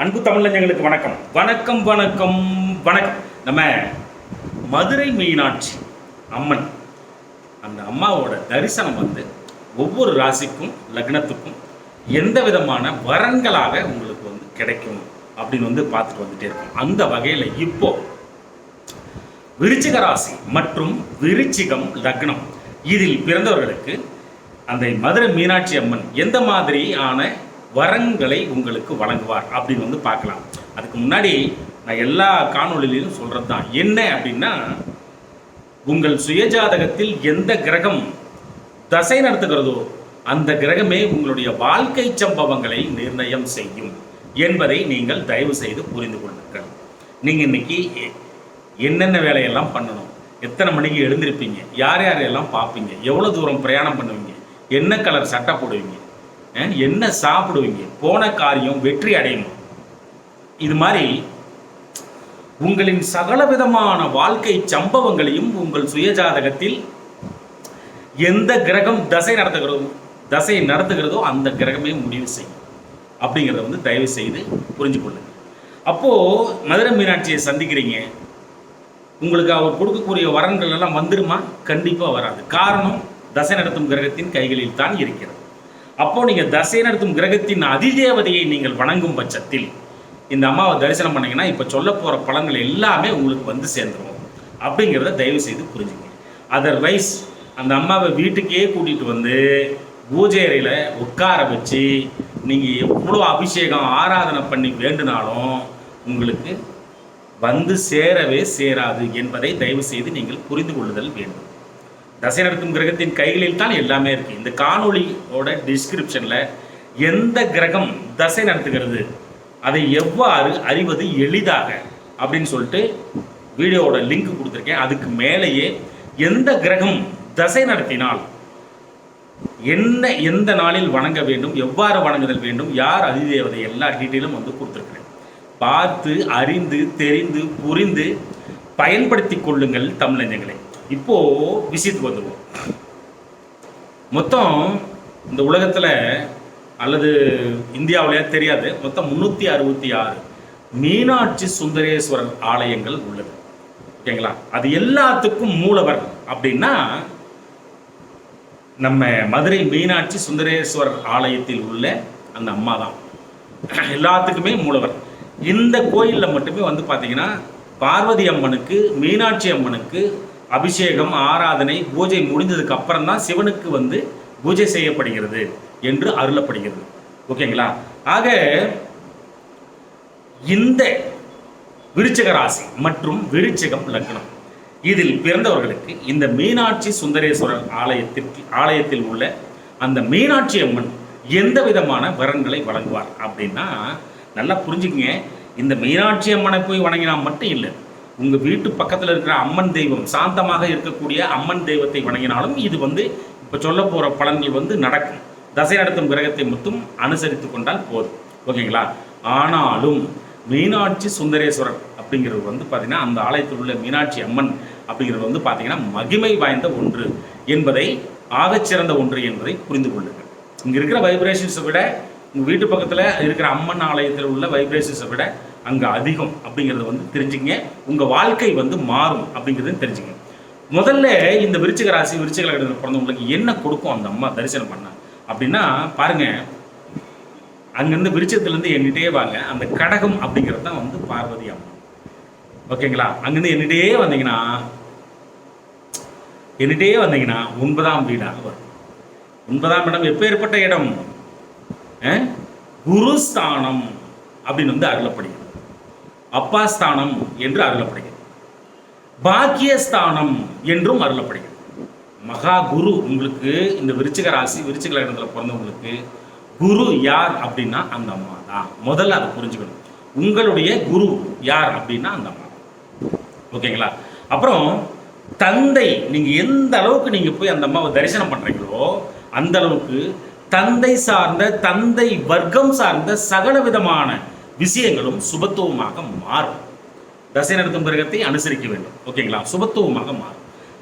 அன்பு தமிழஞ்சங்களுக்கு வணக்கம். வணக்கம் வணக்கம் வணக்கம். நம்ம மதுரை மீனாட்சி அம்மன் அந்த அம்மாவோட தரிசனம் வந்து ஒவ்வொரு ராசிக்கும் லக்னத்துக்கும் எந்த விதமான வரன்களாக உங்களுக்கு வந்து கிடைக்கும் அப்படின்னு வந்து பார்த்துட்டு வந்துட்டே இருக்கோம். அந்த வகையில் இப்போ விருச்சிக ராசி மற்றும் விருச்சிகம் லக்னம். இதில் பிறந்தவர்களுக்கு அந்த மதுரை மீனாட்சி அம்மன் எந்த மாதிரியான வரங்களை உங்களுக்கு வழங்குவார் அப்படின்னு வந்து பார்க்கலாம். அதுக்கு முன்னாடி நான் எல்லா காணொலியிலும் சொல்கிறது தான் என்ன அப்படின்னா உங்கள் சுயஜாதகத்தில் எந்த கிரகம் தசை நடத்துகிறதோ அந்த கிரகமே உங்களுடைய வாழ்க்கை சம்பவங்களை நிர்ணயம் செய்யும் என்பதை நீங்கள் தயவு செய்து புரிந்து கொள்ளுங்கள். நீங்கள் இன்னைக்கு என்னென்ன வேலையெல்லாம் பண்ணணும்? எத்தனை மணிக்கு எழுந்திருப்பீங்க? யார் யாரையெல்லாம் பார்ப்பீங்க? எவ்வளோ தூரம் பிரயாணம் பண்ணுவீங்க? என்ன கலர் சட்டை போடுவீங்க? என்ன சாப்பிடுவீங்க? போன காரியம் வெற்றி அடையணும். இது மாதிரி உங்களின் சகலவிதமான வாழ்க்கை சம்பவங்களையும் உங்கள் சுயஜாதகத்தில் எந்த கிரகம் தசை நடத்துகிறதோ தசை நடத்துகிறதோ அந்த கிரகமே முடிவு செய்யும். அப்படிங்கிறத வந்து தயவு செய்து புரிஞ்சு கொள்ளுங்க. அப்போது மதுரை மீனாட்சியை சந்திக்கிறீங்க. உங்களுக்கு அவர் கொடுக்கக்கூடிய வரன்கள் எல்லாம் வந்துருமா? கண்டிப்பாக வராது. காரணம் தசை நடத்தும் கிரகத்தின் கைகளில் தான் இருக்கிறது. அப்போ நீங்கள் தசை நடத்தும் கிரகத்தின் அதிதேவதையை நீங்கள் வணங்கும் பட்சத்தில் இந்த அம்மாவை தரிசனம் பண்ணீங்கன்னா இப்போ சொல்ல போகிற பலன்கள் எல்லாமே உங்களுக்கு வந்து சேர்ந்துரும். அப்படிங்கிறத தயவு செய்து புரிஞ்சுங்க. அதர்வைஸ் அந்த அம்மாவை வீட்டுக்கே கூட்டிகிட்டு வந்து பூஜை அறையில் உட்கார வச்சு நீங்கள் எவ்வளோ அபிஷேகம் ஆராதனை பண்ணி வேண்டுனாலும் உங்களுக்கு வந்து சேரவே சேராது என்பதை தயவு செய்து நீங்கள் புரிந்து கொள்ளுதல் வேண்டும். தசை நடத்தும் கிரகத்தின் கைகளில் தான் எல்லாமே இருக்கு. இந்த காணொளியோட டிஸ்கிரிப்ஷன்ல எந்த கிரகம் தசை நடத்துகிறது அதை எவ்வாறு அறிவது எளிதாக அப்படின்னு சொல்லிட்டு வீடியோவோட லிங்க் கொடுத்துருக்கேன். அதுக்கு மேலேயே எந்த கிரகம் தசை நடத்தினால் என்ன எந்த நாளில் வணங்க வேண்டும் எவ்வாறு வணங்குதல் வேண்டும் யார் அதிதேவதை எல்லா டீட்டெயிலும் வந்து கொடுத்துருக்கிறேன். பார்த்து அறிந்து தெரிந்து புரிந்து பயன்படுத்தி கொள்ளுங்கள் தமிழஞ்சங்களை இப்போ விஷயத்துக்கு வந்துடுவோம் மொத்தம் இந்த உலகத்துல அல்லது இந்தியாவிலேயே தெரியாது மொத்தம் முன்னூத்தி அறுபத்தி ஆறு மீனாட்சி சுந்தரேஸ்வரர் ஆலயங்கள் உள்ளது. ஓகேங்களா? அது எல்லாத்துக்கும் மூலவர் அப்படின்னா நம்ம மதுரை மீனாட்சி சுந்தரேஸ்வரர் ஆலயத்தில் உள்ள அந்த அம்மா தான். எல்லாத்துக்குமே மூலவர். இந்த கோயிலில் மட்டுமே வந்து பார்த்தீங்கன்னா பார்வதி அம்மனுக்கு மீனாட்சி அம்மனுக்கு அபிஷேகம் ஆராதனை பூஜை முடிந்ததுக்கு அப்புறம் தான் சிவனுக்கு வந்து பூஜை செய்யப்படுகிறது என்று அருளப்படுகிறது. ஓகேங்களா? ஆக இந்த விருச்சக ராசி மற்றும் விருச்சகம் லக்னம். இதில் பிறந்தவர்களுக்கு இந்த மீனாட்சி சுந்தரேஸ்வரர் ஆலயத்திற்கு ஆலயத்தில் உள்ள அந்த மீனாட்சி அம்மன் எந்த விதமான வரன்களை வழங்குவார் அப்படின்னா நல்லா புரிஞ்சுக்கங்க. இந்த மீனாட்சி அம்மனை போய் வணங்கினா மட்டும் இல்லை உங்க வீட்டு பக்கத்தில் இருக்கிற அம்மன் தெய்வம் சாந்தமாக இருக்கக்கூடிய அம்மன் தெய்வத்தை வணங்கினாலும் இது வந்து இப்போ சொல்ல போற பலன்கள் வந்து நடக்கும். தசை நடத்தும் கிரகத்தை மட்டும் அனுசரித்து கொண்டால் போதும். ஓகேங்களா? ஆனாலும் மீனாட்சி சுந்தரேஸ்வரர் அப்படிங்கிறது வந்து பார்த்தீங்கன்னா அந்த ஆலயத்தில் உள்ள மீனாட்சி அம்மன் அப்படிங்கிறது வந்து பார்த்தீங்கன்னா மகிமை வாய்ந்த ஒன்று என்பதை ஆகச்சிறந்த ஒன்று என்பதை புரிந்து கொள்ளுங்கள். இங்கே இருக்கிற வைப்ரேஷன்ஸை விட உங்கள் வீட்டு பக்கத்தில் இருக்கிற அம்மன் ஆலயத்தில் உள்ள வைப்ரேஷன்ஸை விட அங்கே அதிகம் அப்படிங்கிறத வந்து தெரிஞ்சுங்க உங்கள் வாழ்க்கை வந்து மாறும் அப்படிங்கிறதையும் தெரிஞ்சுங்க முதல்ல இந்த விருச்சிக ராசி விருச்சிக லக்னத்தில் பிறந்தவங்களுக்கு என்ன கொடுக்கும் அந்த அம்மா தரிசனம் பண்ண? அப்படின்னா பாருங்க. அங்கேருந்து விருச்சத்துலேருந்து எண்ணிட்டே வாங்க. அந்த கடகம் அப்படிங்கிறது தான் வந்து பார்வதி அம்மா. ஓகேங்களா? அங்கேருந்து எண்ணிட்டே வந்தீங்கன்னா எண்ணிட்டே வந்தீங்கன்னா ஒன்பதாம் வீடாக வரும் ஒன்பதாம் இடம் எப்பேற்பட்ட இடம்? அஹ்? குருஸ்தானம் அப்படின்னு வந்து அருளப்படுகிறது. அப்பா ஸ்தானம் என்று அருளப்படுகிறது. பாக்கியஸ்தானம் என்றும் அருளப்படுகிறது. மகா குரு உங்களுக்கு இந்த விருச்சிக ராசி விருச்சிக லக்னத்தில் பிறந்தவங்களுக்கு குரு யார் அப்படின்னா அந்த அம்மா தான். முதல்ல அதை புரிஞ்சுக்கணும். உங்களுடைய குரு யார் அப்படின்னா அந்த அம்மா ஓகேங்களா? அப்புறம் தந்தை நீங்கள் எந்த அளவுக்கு நீங்கள் போய் அந்த அம்மாவை தரிசனம் பண்ணுறீங்களோ அந்த அளவுக்கு தந்தை சார்ந்த தந்தை வர்க்கம் சார்ந்த சகல விதமான விஷயங்களும் சுபத்துவமாக மாறும். தசை நடத்தும் கிரகத்தை அனுசரிக்க வேண்டும். ஓகேங்களா? சுபத்துவமாக மாறும்.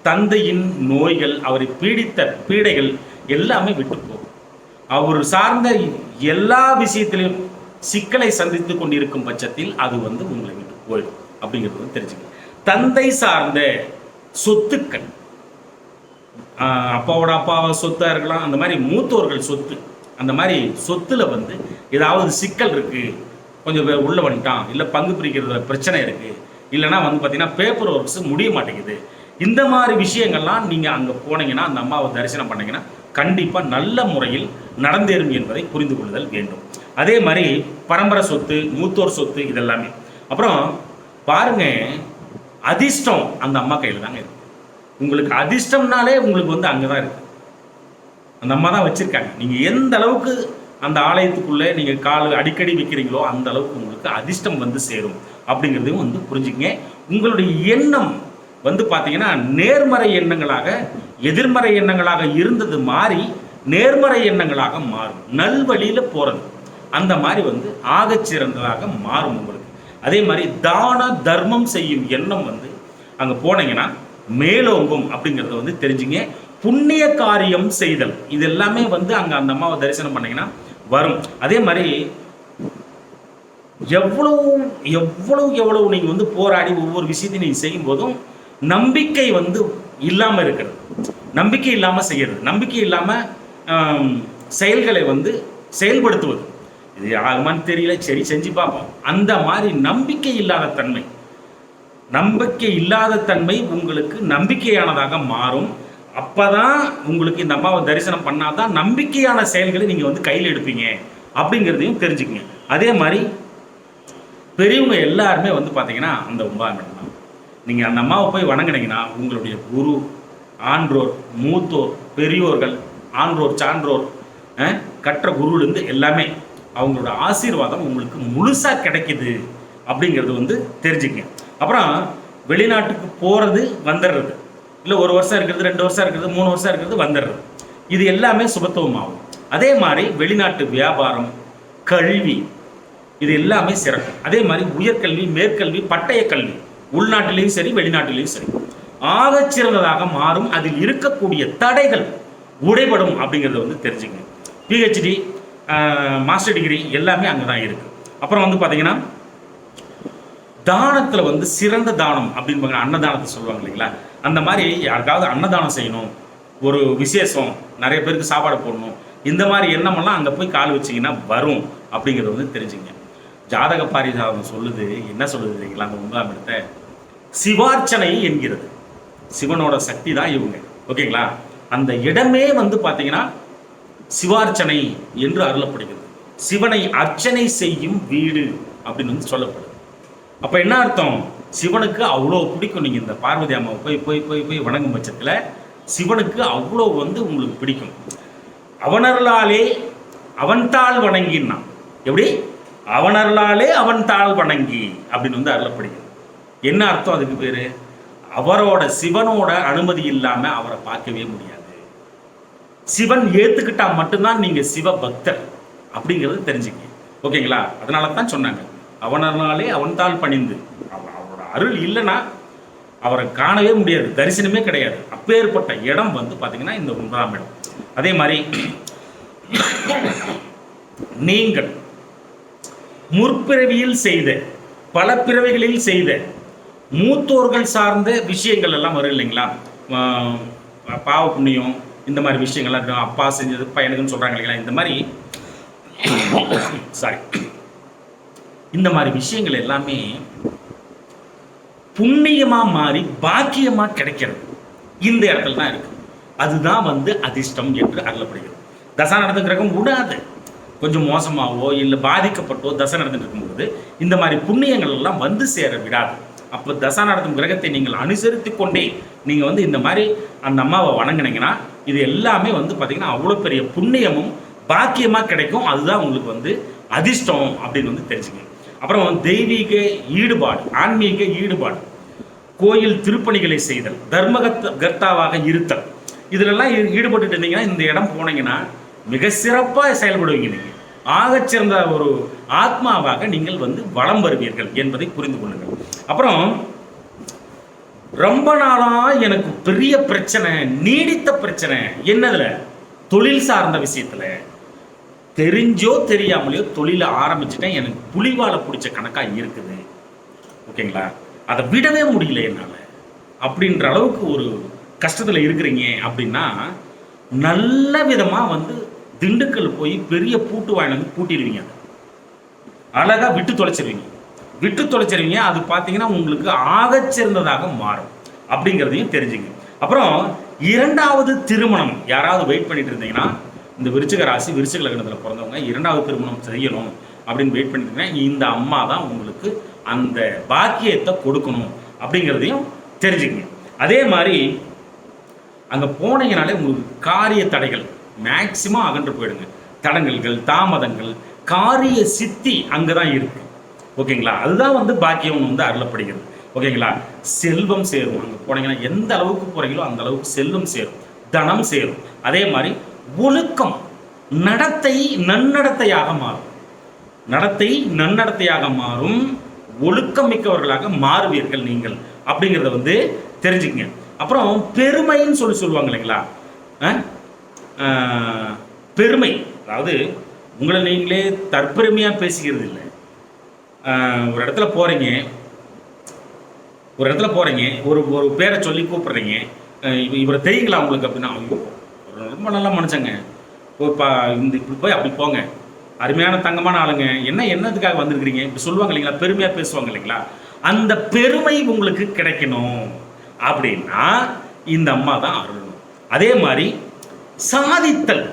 தந்தையின் நோய்கள் அவரை பீடித்த பீடைகள் எல்லாமே விட்டு போகும். அவர் சார்ந்த எல்லா விஷயத்திலும் சிக்கலை சந்தித்து கொண்டிருக்கும் பட்சத்தில் அது வந்து உங்களை விட்டு போயிடும். அப்படிங்கிறது வந்து தெரிஞ்சுக்கணும். தந்தை சார்ந்த சொத்துக்கள். அப்பாவோட அப்பாவை சொத்தா இருக்கலாம். அந்த மாதிரி மூத்தோர்கள் சொத்து. அந்த மாதிரி சொத்துல வந்து ஏதாவது சிக்கல் இருக்கு. கொஞ்சம் வே- உள்ள வந்துட்டான். இல்லை பங்கு பிரிக்கிறதுல பிரச்சனை இருக்கு. இல்லைன்னா வந்து பார்த்தீங்கன்னா பேப்பர் ஒர்க்ஸ் முடிய மாட்டேங்குது. இந்த மாதிரி விஷயங்கள்லாம் நீங்கள் அங்கே போனீங்கன்னா அந்த அம்மாவை தரிசனம் பண்ணீங்கன்னா கண்டிப்பாக நல்ல முறையில் நடந்தேறும் என்பதை புரிந்து கொள்ளுதல் வேண்டும். அதே மாதிரி பரம்பரை சொத்து மூத்தோர் சொத்து இதெல்லாமே. அப்புறம் பாருங்க அதிர்ஷ்டம் அந்த அம்மா கையில் தாங்க இருக்கு. உங்களுக்கு அதிர்ஷ்டம்னாலே உங்களுக்கு வந்து அங்கே தான் இருக்கு. அந்த அம்மா தான் வச்சுருக்காங்க. நீங்கள் எந்த அளவுக்கு அந்த ஆலயத்துக்குள்ளே நீங்கள் கால் அடிக்கடி வைக்கிறீங்களோ அந்த அளவுக்கு உங்களுக்கு அதிர்ஷ்டம் வந்து சேரும். அப்படிங்கிறதையும் வந்து புரிஞ்சுக்கங்க. உங்களுடைய எண்ணம் வந்து பார்த்தீங்கன்னா நேர்மறை எண்ணங்களாக எதிர்மறை எண்ணங்களாக இருந்தது மாறி நேர்மறை எண்ணங்களாக மாறும். நல்வழியில் போகிறது அந்த மாதிரி வந்து ஆகச்சிறந்ததாக மாறும் உங்களுக்கு. அதே மாதிரி தான தர்மம் செய்யும் எண்ணம் வந்து அங்கே போனீங்கன்னா மேலோங்கும் அப்படிங்கிறத வந்து தெரிஞ்சுங்க. புண்ணிய காரியம் செய்தல். இது எல்லாமே வந்து அங்கே அந்த அம்மாவை தரிசனம் பண்ணீங்கன்னா வரும். அதே மாதிரி எவ்வளவு எவ்வளவு எவ்வளவு நீங்கள் வந்து போராடி ஒவ்வொரு விஷயத்தையும் நீங்கள் செய்யும் போதும் நம்பிக்கை வந்து இல்லாமல் இருக்கிறது. நம்பிக்கை இல்லாமல் செய்கிறது நம்பிக்கை இல்லாமல் செயல்களை வந்து செயல்படுத்துவது. இது ஆகுமான்னு தெரியல. சரி செஞ்சு பார்ப்போம். அந்த மாதிரி நம்பிக்கை இல்லாத தன்மை. நம்பிக்கை இல்லாத தன்மை உங்களுக்கு நம்பிக்கையானதாக மாறும். அப்பதான் உங்களுக்கு இந்த அம்மாவை தரிசனம் பண்ணாதான் நம்பிக்கையான செயல்களை நீங்க வந்து கையில் எடுப்பீங்க. அப்படிங்கிறதையும் தெரிஞ்சுக்கங்க. அதே மாதிரி பெரியவங்க எல்லாருமே வந்து பார்த்தீங்கன்னா அந்த ஒன்பதாம் தான். நீங்கள் அந்த அம்மாவை போய் வணங்கினீங்கன்னா உங்களுடைய குரு ஆன்றோர் மூத்தோர் பெரியோர்கள் ஆன்றோர் சான்றோர் கற்ற குருவிலேருந்து எல்லாமே அவங்களோட ஆசீர்வாதம் உங்களுக்கு முழுசாக கிடைக்குது அப்படிங்கிறது வந்து தெரிஞ்சுக்கங்க. அப்புறம் வெளிநாட்டுக்கு போகிறது வந்துடுறது. இல்லை ஒரு வருஷம் இருக்கிறது ரெண்டு வருஷம் இருக்கிறது மூணு வருஷம் இருக்கிறது வந்துடுறது. இது எல்லாமே சுபத்துவமாகும். அதே மாதிரி வெளிநாட்டு வியாபாரம் கல்வி இது எல்லாமே சிறக்கும் அதே மாதிரி உயர்கல்வி மேற்கல்வி பட்டய கல்வி. உள்நாட்டிலையும் சரி வெளிநாட்டிலையும் சரி. ஆகச்சிறந்ததாக மாறும் அதில் இருக்கக்கூடிய தடைகள் உடைபடும் அப்படிங்கிறத வந்து தெரிஞ்சுங்க பிஹெச்டி மாஸ்டர் டிகிரி எல்லாமே அங்கே தான் இருக்குது அப்புறம் வந்து பார்த்தீங்கன்னா தானத்தில் வந்து சிறந்த தானம் அப்படின்னு அன்னதானத்தை சொல்லுவாங்க இல்லைங்களா? அந்த மாதிரி யாருக்காவது அன்னதானம் செய்யணும் ஒரு விசேஷம் நிறைய பேருக்கு சாப்பாடு போடணும் இந்த மாதிரி எண்ணமெல்லாம் அங்கே போய் கால் வச்சிங்கன்னா வரும் அப்படிங்கிறத வந்து தெரிஞ்சுங்க. ஜாதக பாரிஜாதம் சொல்லுது என்ன சொல்லுது இல்லைங்களா அந்த ஒன்பதாம் இடத்தை. சிவார்ச்சனை என்கிறது. சிவனோட சக்தி தான் இவங்க. ஓகேங்களா? அந்த இடமே வந்து பார்த்தீங்கன்னா சிவார்ச்சனை என்று அருளப்படுகிறது. சிவனை அர்ச்சனை செய்யும் வீடு அப்படின்னு வந்து சொல்லப்படுது. அப்போ என்ன அர்த்தம்? சிவனுக்கு அவ்வளோ பிடிக்கும். நீங்கள் இந்த பார்வதி அம்மாவை போய் போய் போய் போய் வணங்கும் பட்சத்தில் சிவனுக்கு அவ்வளோ வந்து உங்களுக்கு பிடிக்கும். அவனர்களாலே அவன் தாள் வணங்கினான். எப்படி? அவனர்களாலே அவன் தாள் வணங்கி அப்படின்னு வந்து அருளப்படுகிறது. என்ன அர்த்தம் அதுக்கு பேர்? அவரோட சிவனோட அனுமதி இல்லாமல் அவரை பார்க்கவே முடியாது. சிவன் ஏற்றுக்கிட்டால் மட்டும்தான் நீங்கள் சிவ பக்தர் அப்படிங்கிறது தெரிஞ்சுக்கி ஓகேங்களா? அதனால தான் சொன்னாங்க. அவனாலே அவன் தாள் பணிந்து. அருள் இல்லைன்னா அவரை காணவே முடியாது தரிசனமே கிடையாது. அப்பேற்பட்ட இடம் வந்து பார்த்தீங்கன்னா இந்த ஒன்றாம் இடம். அதே மாதிரி நீங்கள் முற்பிறவியில் செய்த பல பிறவிகளில் செய்த மூத்தோர்கள் சார்ந்த விஷயங்கள் எல்லாம் வரும் இல்லைங்களா? பாவ புண்ணியம் இந்த மாதிரி விஷயங்கள்லாம் இருக்கும் அப்பா செஞ்சது பையனுக்குன்னு சொல்கிறாங்க இல்லைங்களா? இந்த மாதிரி சாரி இந்த மாதிரி விஷயங்கள் எல்லாமே புண்ணியமாக மாறி பாக்கியமாக கிடைக்கிறது இந்த இடத்துல தான் இருக்கு. அதுதான் வந்து அதிர்ஷ்டம் என்று அருளப்படுகிறது. தசா நடந்த கிரகம் விடாது கொஞ்சம் மோசமாகவோ இல்லை பாதிக்கப்பட்டோ தசை நடந்துட்டு இருக்கும்போது இந்த மாதிரி புண்ணியங்கள் எல்லாம் வந்து சேர விடாது. அப்போ தசா நடத்தும் கிரகத்தை நீங்கள் அனுசரித்து கொண்டே நீங்கள் வந்து இந்த மாதிரி அந்த அம்மாவை வணங்குனீங்கன்னா இது எல்லாமே வந்து பார்த்திங்கன்னா அவ்வளோ பெரிய புண்ணியமும் பாக்கியமாக கிடைக்கும். அதுதான் உங்களுக்கு வந்து அதிர்ஷ்டம் அப்படின்னு வந்து தெரிஞ்சுக்கணும். அப்புறம் தெய்வீக ஈடுபாடு ஆன்மீக ஈடுபாடு. கோயில் திருப்பணிகளை செய்தல் தர்மகத்த கர்த்தாவாக இருத்தல். இதிலெல்லாம் ஈடுபட்டு ஈடுபட்டுட்டு இருந்தீங்கன்னா இந்த இடம் போனீங்கன்னா மிக சிறப்பாக செயல்படுவீங்க நீங்கள் ஆகச்சிறந்த ஒரு ஆத்மாவாக நீங்கள் வந்து வலம் வருவீர்கள் என்பதை புரிந்து கொள்ளுங்கள். அப்புறம் ரொம்ப நாளா எனக்கு பெரிய பிரச்சனை நீடித்த பிரச்சனை என்னதுல? தொழில் சார்ந்த விஷயத்துல. தெரிஞ்சோ தெரியாமலையோ தொழிலை ஆரம்பிச்சுட்டேன். எனக்கு புலிவாலை பிடிச்ச கணக்காக இருக்குது. ஓகேங்களா? அதை விடவே முடியல என்னால். அப்படின்ற அளவுக்கு ஒரு கஷ்டத்தில் இருக்கிறீங்க அப்படின்னா நல்ல விதமாக வந்து திண்டுக்கல் போய் பெரிய பூட்டு வாங்கி வந்து பூட்டிடுவீங்க அதை. அழகாக விட்டு தொலைச்சிருவீங்க. விட்டு தொலைச்சிருவீங்க அது பார்த்தீங்கன்னா உங்களுக்கு ஆகச்சிறந்ததாக மாறும். அப்படிங்கிறதையும் தெரிஞ்சுங்க. அப்புறம் இரண்டாவது திருமணம் யாராவது வெயிட் பண்ணிட்டு இருந்தீங்கன்னா இந்த விருச்சிக ராசி விருச்சிக லக்னத்தில் பிறந்தவங்க இரண்டாவது திருமணம் செய்யணும் அப்படின்னு வெயிட் பண்ணிட்டு இருந்தீங்கன்னா இந்த அம்மா தான் உங்களுக்கு அந்த பாக்கியத்தை கொடுக்கணும் அப்படிங்கிறதையும் தெரிஞ்சுக்கங்க. அதே மாதிரி அங்கே போனீங்கனாலே உங்களுக்கு காரிய தடைகள் மேக்சிமம் அகன்று போயிடுங்க. தடங்கல்கள் தாமதங்கள் காரிய சித்தி அங்கே தான் இருக்கு. ஓகேங்களா? அதுதான் வந்து பாக்கியம் வந்து அருளப்படுகிறது. ஓகேங்களா? செல்வம் சேரும். அங்கே போனீங்கன்னா எந்த அளவுக்கு போறீங்களோ அந்த அளவுக்கு செல்வம் சேரும். தனம் சேரும். அதே மாதிரி ஒழுக்கம் நடத்தை நன்னடத்தையாக மாறும். நடத்தை நன்னடத்தையாக மாறும். ஒழுக்கம் மிக்கவர்களாக மாறுவீர்கள் நீங்கள் அப்படிங்கிறத வந்து தெரிஞ்சுக்கங்க. அப்புறம் பெருமைன்னு சொல்லி சொல்லுவாங்க இல்லைங்களா? பெருமை. அதாவது உங்களை நீங்களே தற்பெருமையாக பேசிக்கிறது இல்லை. ஒரு இடத்துல போகிறீங்க ஒரு இடத்துல போகிறீங்க ஒரு ஒரு பேரை சொல்லி கூப்பிட்றீங்க. இவரை தெரியுங்களா உங்களுக்கு அப்படின்னா ஐயோ ரொம்ப நல்ல மனுஷங்க. போய் பா இந்த இப்படி போய் அப்படி போங்க. அருமையான தங்கமான ஆளுங்க. என்ன என்னதுக்காக வந்திருக்கிறீங்க? இப்போ சொல்லுவாங்க இல்லைங்களா? பெருமையாக பேசுவாங்க இல்லைங்களா? அந்த பெருமை உங்களுக்கு கிடைக்கணும். அப்படின்னா இந்த அம்மா தான் அருளணும் அதே மாதிரி சாதித்தல்.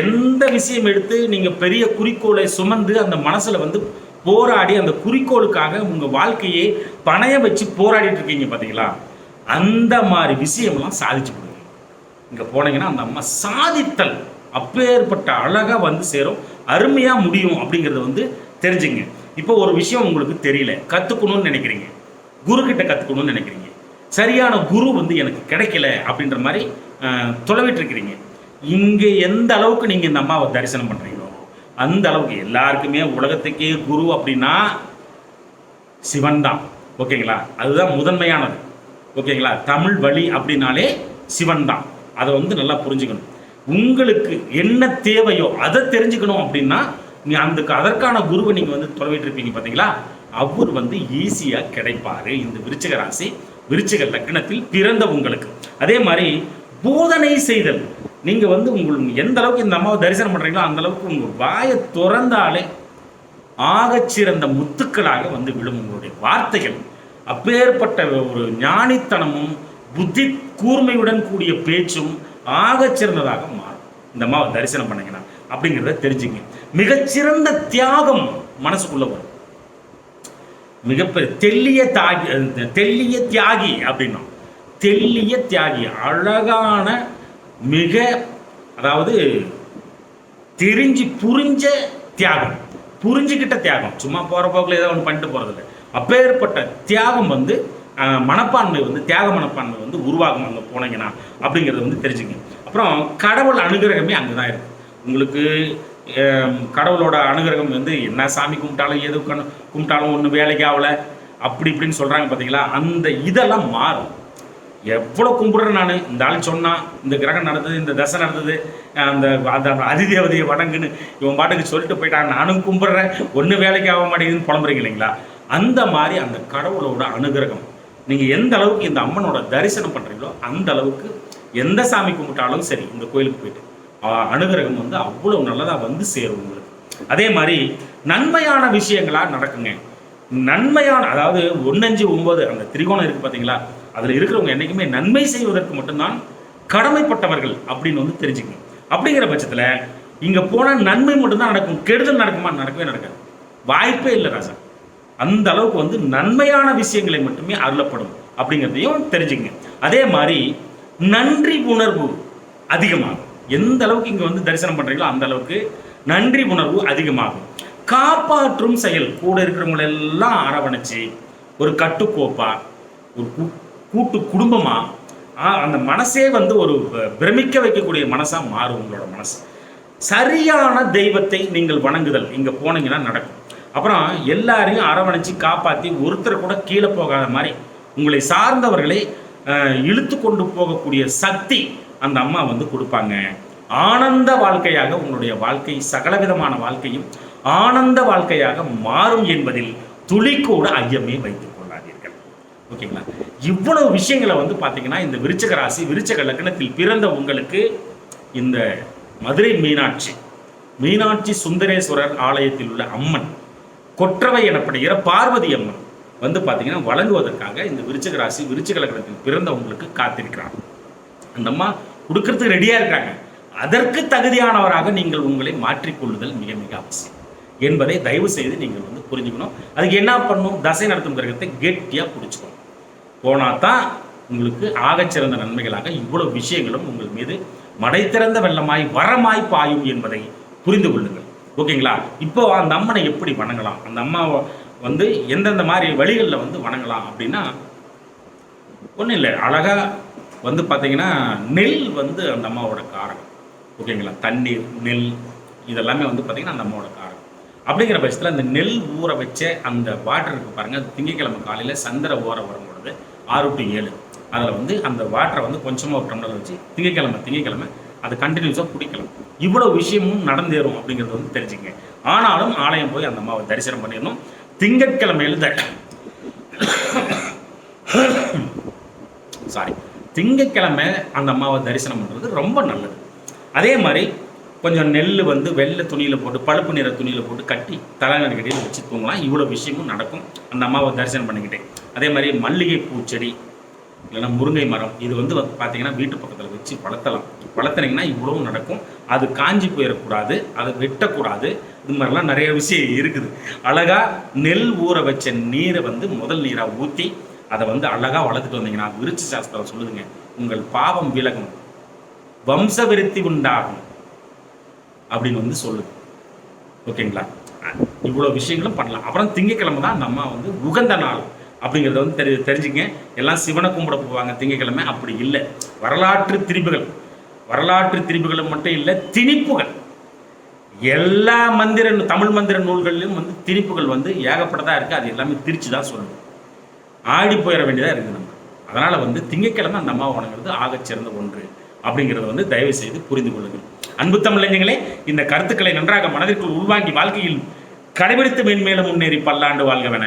எந்த விஷயம் எடுத்து நீங்கள் பெரிய குறிக்கோளை சுமந்து அந்த மனசில் வந்து போராடி அந்த குறிக்கோளுக்காக உங்கள் வாழ்க்கையை பணைய வச்சு போராடிட்டு இருக்கீங்க பார்த்தீங்களா அந்த மாதிரி விஷயம்லாம் சாதிச்சு கொடுங்க. இங்கே போனீங்கன்னா அந்த அம்மா சாதித்தல். அப்பேற்பட்ட அழகாக வந்து சேரும். அருமையாக முடியும் அப்படிங்கிறத வந்து தெரிஞ்சுங்க. இப்போ ஒரு விஷயம் உங்களுக்கு தெரியல. கற்றுக்கணும்னு நினைக்கிறீங்க. குரு கிட்ட கற்றுக்கணும்னு நினைக்கிறீங்க. சரியான குரு வந்து எனக்கு கிடைக்கல அப்படின்ற மாதிரி அஹ், இருக்கிறீங்க இங்கே எந்த அளவுக்கு நீங்கள் இந்த அம்மாவை தரிசனம் பண்ணுறீங்களோ அந்த அளவுக்கு எல்லாருக்குமே உலகத்துக்கே குரு அப்படின்னா சிவன் தான் ஓகேங்களா? அதுதான் முதன்மையானது. ஓகேங்களா? தமிழ் வழி அப்படின்னாலே சிவன் தான் அதை வந்து நல்லா புரிஞ்சுக்கணும். உங்களுக்கு என்ன தேவையோ அதை தெரிஞ்சுக்கணும் அப்படின்னா நீ அந்த அதற்கான குருவை நீங்கள் வந்து தொலைவிட்டு இருப்பீங்க பார்த்தீங்களா அவர் வந்து ஈஸியாக கிடைப்பாரு. இந்த விருச்சிக ராசி விருச்சிக லக்னத்தில் பிறந்த உங்களுக்கு. அதே மாதிரி போதனை செய்தல். நீங்கள் வந்து உங்களுக்கு எந்த அளவுக்கு இந்த அம்மாவை தரிசனம் பண்ணுறீங்களோ அந்த அளவுக்கு உங்கள் வாயை திறந்தாலே ஆகச்சிறந்த முத்துக்களாக வந்து விழும் உங்களுடைய வார்த்தைகள். அப்பேற்பட்ட ஒரு ஞானித்தனமும் புத்தி கூர்மையுடன் கூடிய பேச்சும் ஆகச்சிறந்ததாக மாறும். இந்த அம்மாவை தரிசனம் பண்ணீங்கன்னா அப்படிங்கிறத தெரிஞ்சுங்க. மிகச்சிறந்த தியாகம் மனசுக்குள்ள வரும். மிகப்பெரிய தெல்லிய தாகி தெல்லிய தியாகி அப்படின்னா தெல்லிய தியாகி அழகான மிக அதாவது தெரிஞ்சு புரிஞ்ச தியாகம். புரிஞ்சுக்கிட்ட தியாகம். சும்மா போகிற போக்கில் ஏதோ ஒன்று பண்ணிட்டு போகிறதில்ல அப்பேற்பட்ட தியாகம் வந்து மனப்பான்மை வந்து தியாக மனப்பான்மை வந்து உருவாகும் அங்கே போனீங்கன்னா அப்படிங்கிறத வந்து தெரிஞ்சுங்க. அப்புறம் கடவுள் அனுகிரகமே அங்கே தான் இருக்குது உங்களுக்கு கடவுளோட அனுகிரகம் வந்து என்ன சாமி கும்பிட்டாலும் எது கண் கும்பிட்டாலும் ஒன்று வேலைக்கு ஆகலை அப்படி இப்படின்னு சொல்கிறாங்க பார்த்தீங்களா அந்த இதெல்லாம் மாறும். எவ்வளோ கும்பிட்றேன் நான்? இந்த ஆள் சொன்னான் இந்த கிரகம் நடந்தது இந்த தசை நடந்தது அந்த அந்த அதிதேவதையை வடங்குன்னு இவன் பாட்டுக்கு சொல்லிட்டு போயிட்டான் நானும் கும்பிட்றேன் ஒன்று வேலைக்கு ஆக மாட்டேங்குதுன்னு புலம்புறீங்க இல்லைங்களா? அந்த மாதிரி அந்த கடவுளோட அனுகிரகம். நீங்கள் எந்த அளவுக்கு இந்த அம்மனோட தரிசனம் பண்ணுறீங்களோ அந்த அளவுக்கு எந்த சாமி கும்பிட்டாலும் சரி இந்த கோயிலுக்கு போயிட்டு அனுகிரகம் வந்து அவ்வளோ நல்லதாக வந்து சேரும் உங்களுக்கு. அதே மாதிரி நன்மையான விஷயங்களாக நடக்குங்க. நன்மையான அதாவது ஒன்னஞ்சு ஒன்பது அந்த திரிகோணம் இருக்கு பார்த்தீங்களா அதில் இருக்கிறவங்க என்றைக்குமே நன்மை செய்வதற்கு மட்டும்தான் கடமைப்பட்டவர்கள் அப்படின்னு வந்து தெரிஞ்சுக்கணும். அப்படிங்கிற பட்சத்தில் இங்கே போனால் நன்மை மட்டும்தான் நடக்கும் கெடுதல் நடக்குமா? நடக்கவே நடக்காது. வாய்ப்பே இல்லை ராஜா. அந்த அளவுக்கு வந்து நன்மையான விஷயங்களை மட்டுமே அருளப்படும் அப்படிங்கிறதையும் தெரிஞ்சுங்க. அதே மாதிரி நன்றி உணர்வு அதிகமாகும். எந்த அளவுக்கு இங்கே வந்து தரிசனம் பண்ணுறீங்களோ அந்த அளவுக்கு நன்றி உணர்வு அதிகமாகும். காப்பாற்றும் செயல் கூட இருக்கிறவங்களை எல்லாம் அரவணைச்சு ஒரு கட்டுக்கோப்பா ஒரு கூ- கூட்டு குடும்பமா அந்த மனசே வந்து ஒரு பிரமிக்க வைக்கக்கூடிய மனசாக மாறும் உங்களோட மனசு. சரியான தெய்வத்தை நீங்கள் வணங்குதல் இங்கே போனீங்கன்னா நடக்கும். அப்புறம் எல்லாரையும் அரவணைச்சு காப்பாற்றி ஒருத்தர் கூட கீழே போகாத மாதிரி உங்களை சார்ந்தவர்களை இழுத்து கொண்டு போகக்கூடிய சக்தி அந்த அம்மா வந்து கொடுப்பாங்க. ஆனந்த வாழ்க்கையாக உங்களுடைய வாழ்க்கை சகலவிதமான வாழ்க்கையும் ஆனந்த வாழ்க்கையாக மாறும் என்பதில் துளி கூட ஐயமே வைத்துக் கொள்ளாதீர்கள். ஓகேங்களா? இவ்வளவு விஷயங்களை வந்து பார்த்தீங்கன்னா இந்த விருச்சக ராசி விருச்சக லக்னத்தில் பிறந்த உங்களுக்கு இந்த மதுரை மீனாட்சி மீனாட்சி சுந்தரேஸ்வரர் ஆலயத்தில் உள்ள அம்மன் கொற்றவை எனப்படுகிற பார்வதி அம்மன் வந்து பார்த்தீங்கன்னா வழங்குவதற்காக இந்த விருச்சிக ராசி விருச்சிக லக்னத்தில் பிறந்தவங்களுக்கு காத்திருக்கிறார். அந்த அம்மா கொடுக்கறதுக்கு ரெடியாக இருக்காங்க. அதற்கு தகுதியானவராக நீங்கள் உங்களை மாற்றிக்கொள்ளுதல் மிக மிக அவசியம் என்பதை தயவு செய்து நீங்கள் வந்து புரிஞ்சுக்கணும். அதுக்கு என்ன பண்ணணும்? தசை நடத்தும் கிரகத்தை கெட்டியாக பிடிச்சிக்கணும். போனால் தான் உங்களுக்கு ஆகச்சிறந்த நன்மைகளாக இவ்வளவு விஷயங்களும் உங்கள் மீது மடை திறந்த வெள்ளமாய் வரமாய் பாயும் என்பதை புரிந்து கொள்ளுங்கள். ஓகேங்களா? இப்போ அந்த அம்மனை எப்படி வணங்கலாம்? அந்த அம்மாவை வந்து எந்தெந்த மாதிரி வழிகளில் வந்து வணங்கலாம் அப்படின்னா ஒன்றும் இல்லை. அழகாக வந்து பார்த்தீங்கன்னா நெல் வந்து அந்த அம்மாவோட காரகம். ஓகேங்களா? தண்ணீர் நெல் இதெல்லாமே வந்து பார்த்தீங்கன்னா அந்த அம்மாவோட காரகம். அப்படிங்கிற பட்சத்தில் அந்த நெல் ஊற வச்ச அந்த வாட்டர் இருக்கு பாருங்கள் அது திங்கக்கிழமை காலையில் சந்திர ஓர வரும் பொழுது ஆறு டு ஏழு. அதில் வந்து அந்த வாட்டரை வந்து கொஞ்சமாக ஒரு டம்ளர் வச்சு திங்கக்கிழமை திங்கக்கிழமை அது கண்டினியூஸாக பிடிக்கலாம் இவ்வளோ விஷயமும் நடந்தேறும் அப்படிங்கிறது வந்து தெரிஞ்சுங்க. ஆனாலும் ஆலயம் போய் அந்த அம்மாவை தரிசனம் பண்ணிடணும். திங்கட்கிழமையில் த சாரி திங்கட்கிழமை அந்த அம்மாவை தரிசனம் பண்ணுறது ரொம்ப நல்லது. அதே மாதிரி கொஞ்சம் நெல் வந்து வெள்ளை துணியில் போட்டு பழுப்பு நிற துணியில் போட்டு கட்டி தலைநடுக்கடியில் வச்சு தூங்கலாம். இவ்வளோ விஷயமும் நடக்கும். அந்த அம்மாவை தரிசனம் பண்ணிக்கிட்டேன் அதே மாதிரி மல்லிகை பூச்செடி இல்லைன்னா முருங்கை மரம் இது வந்து பார்த்தீங்கன்னா வீட்டு பக்கத்தில் வச்சு வளர்த்தலாம். வளர்த்துனீங்கன்னா இவ்வளவும் நடக்கும். அது காஞ்சி போயிடக்கூடாது அதை வெட்டக்கூடாது. இது மாதிரிலாம் நிறைய விஷயம் இருக்குது. அழகா நெல் ஊற வச்ச நீரை வந்து முதல் நீராக ஊற்றி அதை வந்து அழகாக வளர்த்துட்டு வந்தீங்கன்னா விருச்சி சாஸ்திரம் சொல்லுதுங்க உங்கள் பாவம் விலகும். வம்ச விருத்தி உண்டாகும் அப்படின்னு வந்து சொல்லுது. ஓகேங்களா? இவ்வளோ விஷயங்களும் பண்ணலாம். அப்புறம் திங்கக்கிழமை தான் நம்ம வந்து உகந்த நாள். அப்படிங்கிறத வந்து தெரி தெரிஞ்சுங்க எல்லாம் சிவனை கும்பிட போவாங்க திங்கக்கிழமை. அப்படி இல்லை. வரலாற்று திரிப்புகள் வரலாற்று திரிப்புகளும் மட்டும் இல்லை திணிப்புகள். எல்லா மந்திர தமிழ் மந்திர நூல்களிலும் வந்து திணிப்புகள் வந்து ஏகப்பட்டதாக இருக்குது அது எல்லாமே திரிச்சு தான் சொல்லணும். ஆடி போயிட வேண்டியதாக இருக்குது நம்ம. அதனால் வந்து திங்கக்கிழமை அந்த அம்மா வணங்குறது ஆகச்சிறந்த ஒன்று அப்படிங்கிறத வந்து தயவு செய்து புரிந்து கொள்ளுங்கள். அன்பு தமிழஞ்சங்களே இந்த கருத்துக்களை நன்றாக மனதிற்குள் உள்வாங்கி வாழ்க்கையில் கடைபிடித்து மென்மேலும் முன்னேறி பல்லாண்டு வாழ்கவென